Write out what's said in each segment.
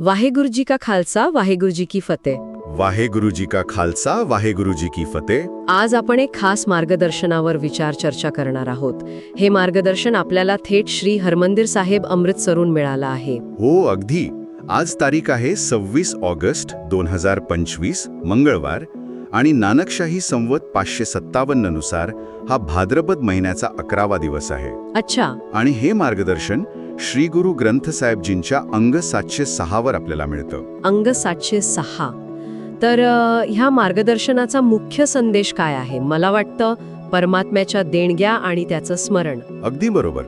वाहेगुरु जी का खालसा वाहेगुरु जी की फतेह. वाहेगुरु जी का खालसा वाहेगुरु जी की फतेह. आज आपण एक खास मार्गदर्शनावर विचार चर्चा करणार आहोत. हे मार्गदर्शन आपल्याला थेट श्री हरमंदिर साहेब अमृतसरून मिळालं आहे. हो अगदी. आज तारीख आहे सव्वीस ऑगस्ट दोन हजार पंचवीस मंगळवार आणि नानकशाही संवत पाचशे सत्तावन्ननुसार हा भाद्रपद महिन्याचा अकरावा दिवस आहे. अच्छा. आणि हे मार्गदर्शन श्री गुरु ग्रंथ साहेबजींच्या अंग सातशे सहावर आपल्याला मिळतं. अंग सातशे सहा. तर ह्या मार्गदर्शनाचा मुख्य संदेश काय आहे? मला वाटतं परमात्म्याच्या देणग्या आणि त्याचं स्मरण. अगदी बरोबर.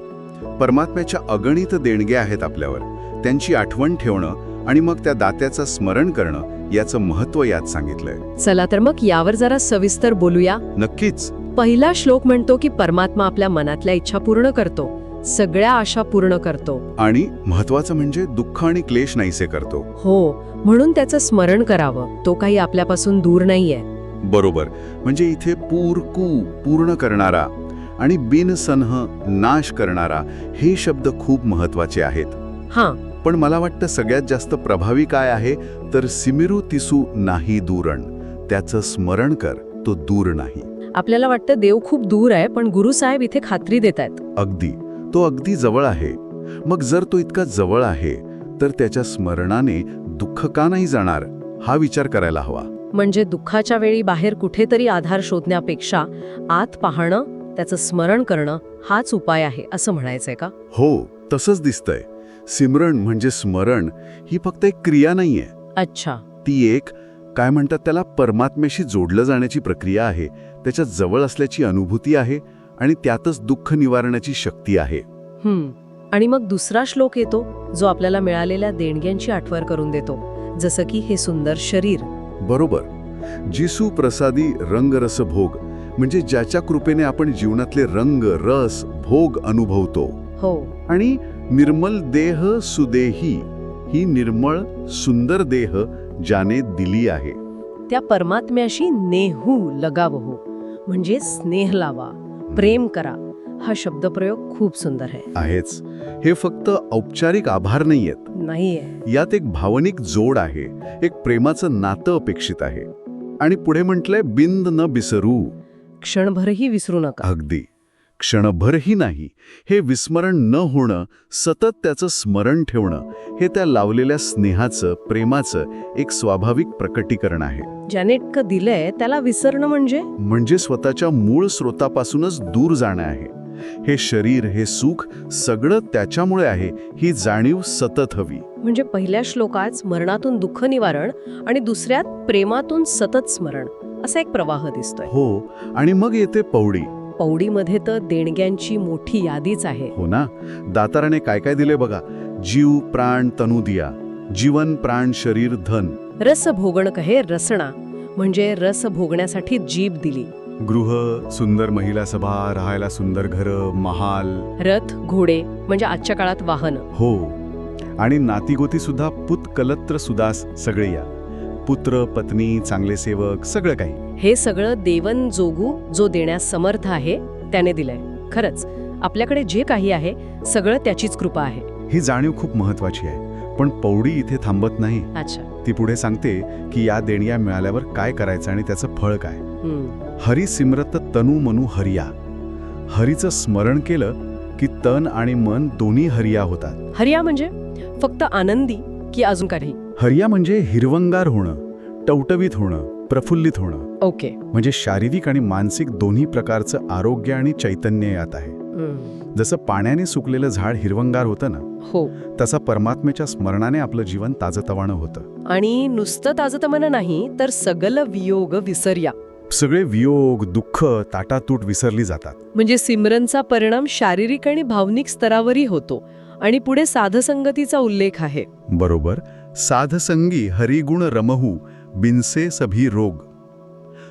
परमात्म्याच्या अगणित देणग्या आहेत आपल्यावर. त्यांची आठवण ठेवणं आणि मग त्या दात्याचं स्मरण करणं याचं महत्त्व यात सांगितलंय. चला तर मग यावर जरा सविस्तर बोलूया. नक्कीच. पहिला श्लोक म्हणतो की परमात्मा आपल्या मनातल्या इच्छा पूर्ण करतो. सगळ्या आशा पूर्ण करतो. आणि महत्वाचं म्हणजे दुःख आणि क्लेश नाहीसे करतो. हो म्हणून त्याचं स्मरण करावं. तो काही आपल्यापासून दूर नाहीये. बरोबर. म्हणजे इथे पूर कू पूर्ण करणारा आणि बिनसन्ह नाश करणारा हे शब्द खूप महत्त्वाचे आहेत. हां. पण मला वाटतं सगळ्यात जास्त प्रभावी काय आहे? तर सिमिरू तिसू नाही दूरण. त्याचं स्मरण कर तो दूर नाही. आपल्याला वाटतं देव खूप दूर आहे पण गुरुसाहेब इथे खात्री देत आहेत. अगदी. तो अगदी जवळ आहे. मग जर तो इतका जवळ आहे तर त्याच्या स्मरणाने दुःख का नाही जाणार हा विचार करायला हवा. म्हणजे दुःखाच्या वेळी बाहेर कुठेतरी आधार शोधण्यापेक्षा आत पाहणं त्याचं स्मरण करणं हाच उपाय आहे असं म्हणायचंय का? हो तसंच दिसतंय. सिमरण म्हणजे स्मरण ही फक्त एक क्रिया नाहीये. अच्छा. ती एक काय म्हणतात त्याला परमात्म्याशी जोडलं जाण्याची प्रक्रिया आहे त्याच्याजवळ असल्याची अनुभूती आहे आणि त्यातच दुःख निवारणाची शक्ती आहे. हम्म. आणि मग दुसरा श्लोक येतो जो आपल्याला मिळालेल्या देणग्यांची आठवण करून देतो जसं की हे सुंदर शरीर. बरोबर. जिसू प्रसादी रंगरस भोग म्हणजे ज्याच्या कृपेने आपण जीवनातले रंग रस भोग अनुभवतो. हो. आणि निर्मल देह सुदेही ही निर्मळ सुंदर देह ज्याने दिली आहे. त्या परमात्म्याशी नेहू लगावहू म्हणजे स्नेह लावा. प्रेम करा. हा शब्दप्रयोग खूप सुंदर आहे. आहेच. हे फक्त औपचारिक आभार नाहीयेत. नाहीये. यात एक भावनिक जोड आहे. एक प्रेमाचं नातं अपेक्षित आहे. आणि पुढे म्हटलंय बिंद न बिसरू. क्षणभरही विसरू नका. अगदी. क्षणभरही नाही. हे विस्मरण न होणं सतत त्याचं स्मरण ठेवणं हे त्या लावलेल्या स्नेहाचं प्रेमाचं एक स्वाभाविक प्रकटीकरण आहे. ज्याने इतकं दिलंय त्याला विसरणं म्हणजे? म्हणजे स्वतःच्या मूळ स्रोतापासूनच दूर जाणं आहे. हे शरीर हे सुख सगळं त्याच्यामुळे आहे ही जाणीव सतत हवी. म्हणजे पहिल्या श्लोकात स्मरणातून दुःख निवारण आणि दुसऱ्यात प्रेमातून सतत स्मरण असा एक प्रवाह दिसतोय. हो आणि मग येते पौडी. पौडीमध्ये तर देणग्यांची मोठी यादीच आहे. हो ना? दाताराने काय काय दिले बघा. जीव प्राण तनु दिया. जीवन प्राण शरीर धन. रस भोगण कहे रसणा. म्हणजे रस भोगण्यासाठी जीभ दिली. गृह सुंदर महिला सभा राहायला सुंदर घर महाल. रथ घोडे म्हणजे आजच्या काळात वाहन. हो. आणि नातीगोती सुद्धा पुत कलत्र सुदास सगळे या पुत्र पत्नी चांगले सेवक सगळं काही. हे सगळं देवन जोगू जो देण्यास समर्थ आहे त्याने दिलंय. खरंच आपल्याकडे जे काही आहे सगळं त्याचीच कृपा आहे. ही जाणीव खूप महत्वाची आहे. पण पौडी इथे थांबत नाही. अच्छा. ती पुढे सांगते की या देणग्या मिळाल्यावर काय करायचं आणि त्याचं फळ काय. हरी सिमरत तनु मनु हरिया. हरीचं स्मरण केलं की तन आणि मन दोन्ही हरिया होतात. हरिया म्हणजे फक्त आनंदी की अजून काही? हरिया म्हणजे हिरवंगार होणं टवटवीत होणं प्रफुल्लित होणं. ओके. म्हणजे शारीरिक आणि मानसिक दोन्ही प्रकारचं आरोग्य आणि चैतन्य यात आहे. जसं पाण्याने सुकलेलं झाड हिरवंगार होतं ना हो. तसा परमात्म्याच्या स्मरणाने आपलं जीवन ताजतवाणं होतं. आणि नुसतं ताजतमन नाही तर सगल वियोग विसर्या. सगळे वियोग दुःख ताटातूट विसरली जातात. म्हणजे सिमरनचा परिणाम शारीरिक आणि भावनिक स्तरावरही होतो. आणि पुढे साधसंगतीचा उल्लेख आहे. बरोबर. साधसंगी हरिगुण रमहू बिनसे सभी रोग.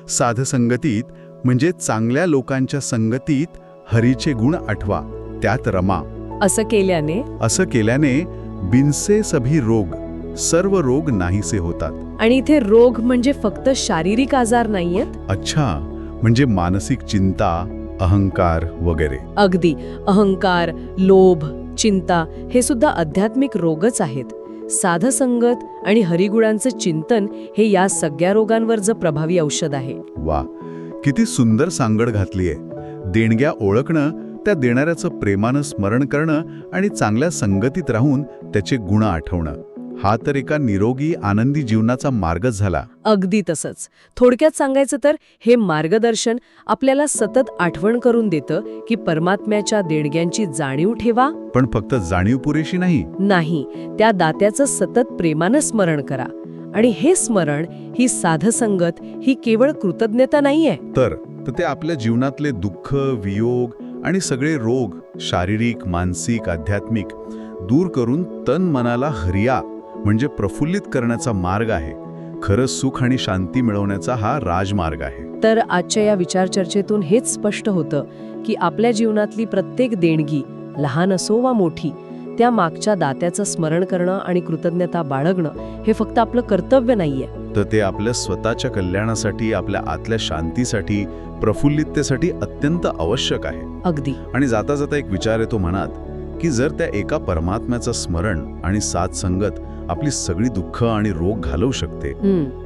साधसंगतीत म्हणजे चांगल्या लोकांच्या संगतीत हरीचे गुण आठवा त्यात रमा. असं केल्याने? असं केल्याने बिनसे सभी रोग सर्व रोग नाहीसे होतात. आणि इथे रोग म्हणजे फक्त शारीरिक आजार नाहीयेत? अच्छा म्हणजे मानसिक चिंता अहंकार वगैरे. अगदी. अहंकार लोभ चिंता हे सुद्धा आध्यात्मिक रोगच आहेत. साधसंगत आणि हरिगुणांचं चिंतन हे या सगळ्या रोगांवरचं प्रभावी औषध आहे. वा किती सुंदर सांगड घातलीये देणग्या ओळखणं त्या देणाऱ्याचं प्रेमानं स्मरण करणं आणि चांगल्या संगतीत राहून त्याचे गुण आठवणं. हा तर एका निरोगी आनंदी जीवनाचा मार्गच झाला. अगदी तसंच. थोडक्यात सांगायचं तर हे मार्गदर्शन आपल्याला सतत आठवण करून देतं की परमात्म्याच्या देणग्यांची जाणीव ठेवा. पण फक्त जाणीव पुरेशी नाही. नाही त्या दात्याचं सतत प्रेमानं स्मरण करा. आणि हे स्मरण ही साधसंगत ही केवळ कृतज्ञता नाहीये. तर तर ते आपल्या जीवनातले दुःख वियोग आणि सगळे रोग शारीरिक मानसिक आध्यात्मिक दूर करून तन मनाला हरिया म्हणजे प्रफुल्लित करण्याचा मार्ग आहे. खरंच सुख आणि शांती मिळवण्याचा हा राजमार्ग आहे. तर आजच्या या विचारचर्चेतून हेच स्पष्ट होतं की आपल्या जीवनातली प्रत्येक देणगी लहान असो वा मोठी त्या मागच्या दात्याचं स्मरण करणं आणि कृतज्ञता बाळगणं हे फक्त आपलं कर्तव्य नाहीये. तर ते आपल्या स्वतःच्या कल्याणासाठी आपल्या आतल्या शांतीसाठी प्रफुल्लिततेसाठी अत्यंत आवश्यक आहे. अगदी. आणि जाता जाता एक विचार येतो मनात की जर त्या एका परमात्म्याचं स्मरण आणि साथ संगत आपली सगळी दुःख आणि रोग घालवू शकते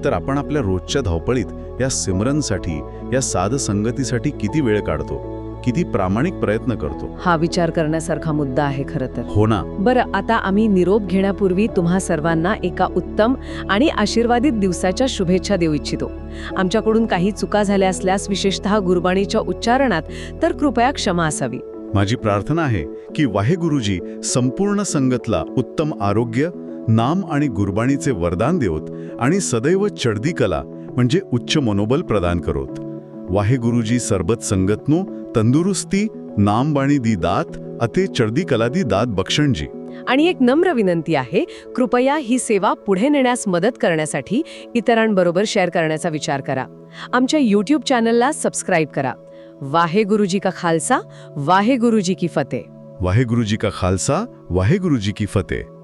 तर आपण आपल्या रोजच्या धावपळीत या सिमरनसाठी या साध संगतीसाठी किती वेळ काढतो? किती प्रामाणिक प्रयत्न करतो? हा विचार करण्यासारखा मुद्दा आहे खरं तर. हो ना. बरं आता आम्ही निरोप घेण्यापूर्वी तुम्हा सर्वांना एका उत्तम आणि आशीर्वादित दिवसाच्या शुभेच्छा देऊ इच्छितो. आमच्याकडून काही चुका झाल्या असल्यास विशेषतः गुरुबाणीच्या उच्चारणात तर कृपया क्षमा असावी. माझी प्रार्थना आहे की वाहेगुरुजी संपूर्ण संगतला उत्तम आरोग्य नाम आणि गुरबाणीचे वरदान देवत आणि सदैव चढदी कला म्हणजे उच्च मनोबल प्रदान करोत. वाहेगुरुजी सरबत संगतनो तंदुरुस्ती नामबाणी दी दात अते चढदी कला दी दात बक्षणजी. आणि एक नम्र विनंती आहे कृपया ही सेवा पुढे नेण्यास मदत करण्यासाठी इतरांबरोबर शेअर करण्याचा विचार करा. आमच्या यूट्यूब चॅनलला सबस्क्राईब करा. वाहे गुरुजी का खालसा वाहे गुरुजी की फतेह. वाहेगुरुजी का खालसा वाहेगुरुजी की फतेह.